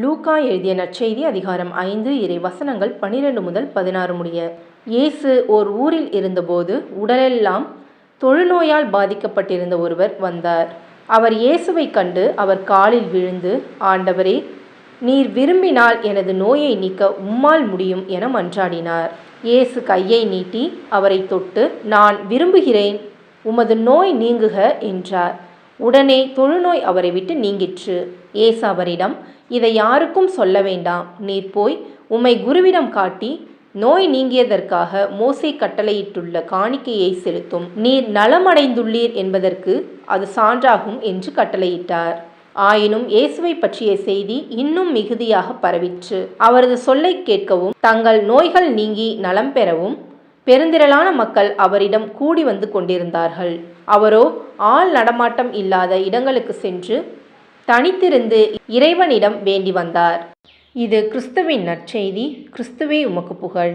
லூக்கா எழுதிய நற்செய்தி அதிகாரம் ஐந்து இறை வசனங்கள் பனிரெண்டு முதல் பதினாறு முடிய. இயேசு ஓர் ஊரில் இருந்தபோது உடலெல்லாம் தொழுநோயால் பாதிக்கப்பட்டிருந்த ஒருவர் வந்தார். அவர் இயேசுவைக் கண்டு அவர் காலில் விழுந்து ஆண்டவரே நீர் விரும்பினால் எனது நோயை நீக்க உம்மால் முடியும் என மன்றாடினார். இயேசு கையை நீட்டி அவரை தொட்டு நான் விரும்புகிறேன் உமது நோய் நீங்குக என்றார். உடனே தொழுநோய் அவரை விட்டு நீங்கிற்று. ஏசு அவரிடம் இதை யாருக்கும் சொல்ல வேண்டாம். நீர் போய் உம்மை குருவிடம் காட்டி நோய் நீங்கியதற்காக மோசை கட்டளையிட்டுள்ள காணிக்கையை செலுத்தும். நீர் நலமடைந்துள்ளீர் என்பதற்கு அது சான்றாகும் என்று கட்டளையிட்டார். ஆயினும் இயேசுவை பற்றிய செய்தி இன்னும் மிகுதியாக பரவிற்று. அவரது சொல்லை கேட்கவும் தங்கள் நோய்கள் நீங்கி நலம் பெறவும் பெருந்திரளான மக்கள் அவரிடம் கூடி வந்து கொண்டிருந்தார்கள். அவரோ ஆள் நடமாட்டம் இல்லாத இடங்களுக்கு சென்று தனித்திருந்து இறைவனிடம் வேண்டி வந்தார். இது கிறிஸ்துவின் நற்செய்தி கிறிஸ்துவே உமக்கு புகழ்.